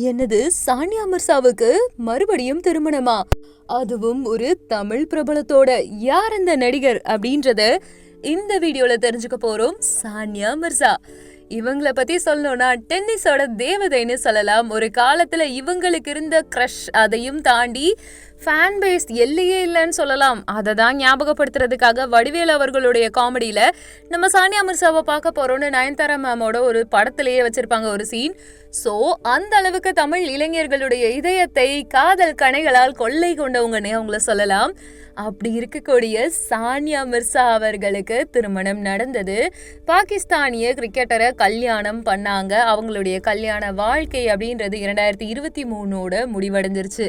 என்னது சானியா மிர்சாவுக்கு மறுபடியும் திருமணமா? அதுவும் ஒரு தமிழ் பிரபலத்தோட யார் அந்த நடிகர் அப்படின்றத இந்த வீடியோல தெரிஞ்சுக்க போறோம். சானியா மிர்சா. இவங்களை பத்தி சொல்லணும்னா டென்னிஸோட தேவதைன்னு சொல்லலாம். ஒரு காலத்துல இவங்களுக்கு இருந்த க்ரஷ் அதையும் தாண்டி ஃபேன் பேஸ் எல்லையே இல்லைன்னு சொல்லலாம். அதை தான் ஞாபகப்படுத்துறதுக்காக வடிவேல் அவர்களுடைய காமெடியில் நம்ம சானியா மிர்சாவை பார்க்க போகிறோன்னு நயன்தாரா மேமோட ஒரு படத்திலேயே வச்சுருப்பாங்க ஒரு சீன் ஸோ அந்த அளவுக்கு தமிழ் இளைஞர்களுடைய இதயத்தை காதல் கணைகளால் கொள்ளை கொண்டவங்கன்னே அவங்கள சொல்லலாம். அப்படி இருக்கக்கூடிய சானியா மிர்சா அவர்களுக்கு திருமணம் நடந்தது. பாகிஸ்தானிய கிரிக்கெட்டரை கல்யாணம் பண்ணாங்க. அவங்களுடைய கல்யாண வாழ்க்கை அப்படின்றது இரண்டாயிரத்தி இருபத்தி மூணோட முடிவடைஞ்சிருச்சு.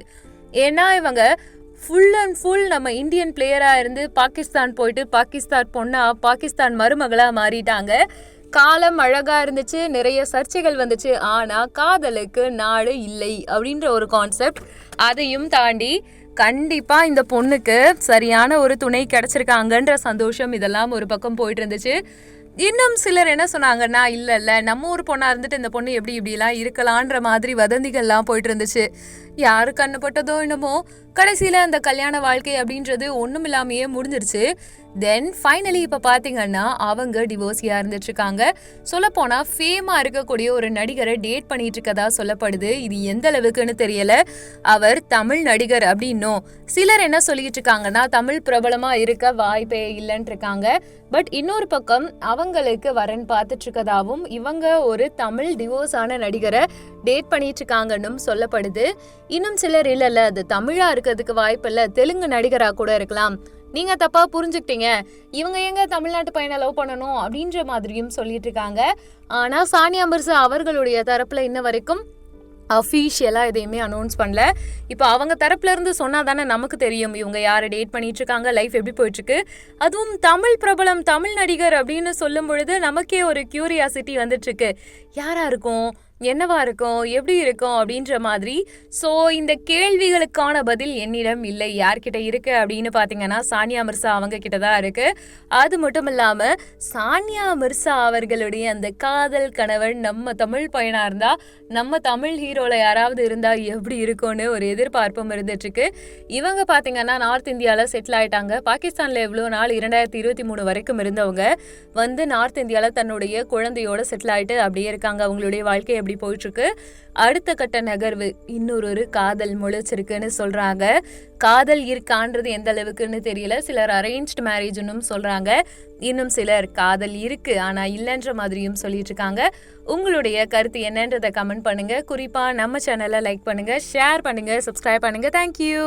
ஏன்னா இவங்க ஃபுல் அண்ட் ஃபுல் நம்ம இந்தியன் பிளேயராக இருந்து பாகிஸ்தான் போயிட்டு பாகிஸ்தான் பொண்ணாக பாகிஸ்தான் மருமகளாக மாறிட்டாங்க. காலம் அழகாக இருந்துச்சு நிறைய சர்ச்சைகள் வந்துச்சு. ஆனால் காதலுக்கு நாடு இல்லை அப்படின்ற ஒரு கான்செப்ட் அதையும் தாண்டி கண்டிப்பாக இந்த பொண்ணுக்கு சரியான ஒரு துணை கிடச்சிருக்காங்கன்ற சந்தோஷம் இதெல்லாம் ஒரு பக்கம் போயிட்டு இருந்துச்சு. இன்னும் சிலர் என்ன சொன்னாங்கன்னா இல்லை இல்லை நம்ம ஊர் பொண்ணாக இருந்துட்டு இந்த பொண்ணு எப்படி இப்படிலாம் இருக்கலான்ற மாதிரி வதந்திகள்லாம் போயிட்டு இருந்துச்சு யாரு கண்ணுப்பட்டதோ என்னமோ கடைசியில் அந்த கல்யாண வாழ்க்கை அப்படின்றது ஒன்றும் இல்லாமையே முடிஞ்சிருச்சு. தென் ஃபைனலி இப்போ பார்த்தீங்கன்னா அவங்க டிவோர்ஸியாக இருந்துட்டுருக்காங்க. சொல்லப்போனால் ஃபேமாக இருக்கக்கூடிய ஒரு நடிகரை டேட் பண்ணிட்டு இருக்கதா சொல்லப்படுது. இது எந்த அளவுக்குன்னு தெரியல. அவர் தமிழ் நடிகர் அப்படின்னும். சிலர் என்ன சொல்லிட்டு இருக்காங்கன்னா தமிழ் பிரபலமாக இருக்க வாய்ப்பே இல்லைன்ட்டு இருக்காங்க பட் இன்னொரு பக்கம் அவங்களுக்கு வரன் பார்த்துட்டு இருக்கதாவும் இவங்க ஒரு தமிழ் டிவோர்ஸ் ஆன நடிகரை டேட் பண்ணிட்டு இருக்காங்கன்னு சொல்லப்படுது. இன்னும் சிலர் இல்ல இல்ல அது தமிழா இருக்கிறதுக்கு வாய்ப்பு இல்ல தெலுங்கு நடிகரா கூட இருக்கலாம். நீங்க தப்பா புரிஞ்சுக்கிட்டீங்க. இவங்க எங்க தமிழ்நாட்டு பையனை லவ் பண்ணணும் அப்படின்ற மாதிரியும் சொல்லிட்டு இருக்காங்க ஆனா சானியா மிர்சா அவர்களுடைய தரப்புல இன்ன வரைக்கும் அஃபீஷியலாக எதையுமே அனௌன்ஸ் பண்ணல. இப்போ அவங்க தரப்புல இருந்து சொன்னால் தானே நமக்கு தெரியும். இவங்க யாரை டேட் பண்ணிட்டு இருக்காங்க லைஃப் எப்படி போயிட்டுருக்கு. அதுவும் தமிழ் பிரபலம் தமிழ் நடிகர் அப்படின்னு சொல்லும் பொழுது நமக்கே ஒரு க்யூரியாசிட்டி வந்துட்டுருக்கு. யாராக இருக்கும்? என்னவா இருக்கும்? எப்படி இருக்கும்? அப்படின்ற மாதிரி. ஸோ இந்த கேள்விகளுக்கான பதில் என்னிடம் இல்லை. யார்கிட்ட இருக்கு அப்படின்னு பார்த்தீங்கன்னா சானியா மிர்சா அவங்க கிட்ட தான் இருக்கு. அது மட்டும் இல்லாமல் சானியா மிர்சா அவர்களுடைய அந்த காதல் கணவன் நம்ம தமிழ் பயனாக இருந்தால் நம்ம தமிழ் ஹீரோவில் யாராவது இருந்தால் எப்படி இருக்கும்னு ஒரு எதிர்பார்ப்பும் இருந்துட்டுருக்கு. இவங்க பார்த்தீங்கன்னா நார்த் இந்தியாவில் செட்டில் ஆயிட்டாங்க. பாகிஸ்தானில் எவ்வளோ நாள்? இரண்டாயிரத்தி இருபத்தி மூணு வரைக்கும் இருந்தவங்க. வந்து நார்த் இந்தியாவில் தன்னுடைய குழந்தையோட செட்டில் ஆகிட்டு அப்படியே இருக்காங்க. அவங்களுடைய வாழ்க்கை எப்படி அப்படி போயிட்டுருக்கு. அடுத்த கட்ட நகர்வு இன்னொரு ஒரு காதல் முளைச்சிருக்குன்னு சொல்கிறாங்க காதல் இருக்கான்றது எந்த அளவுக்குன்னு தெரியல. சிலர் அரேஞ்ச்டு மேரேஜ்னும் சொல்கிறாங்க இன்னும் சிலர் காதல் இருக்கு ஆனால் இல்லைன்ற மாதிரியும் சொல்லிட்டு இருக்காங்க உங்களுடைய கருத்து என்னன்றதை கமெண்ட் பண்ணுங்கள் குறிப்பாக நம்ம சேனலை லைக் பண்ணுங்கள் ஷேர் பண்ணுங்கள் சப்ஸ்கிரைப் பண்ணுங்கள் தேங்க்யூ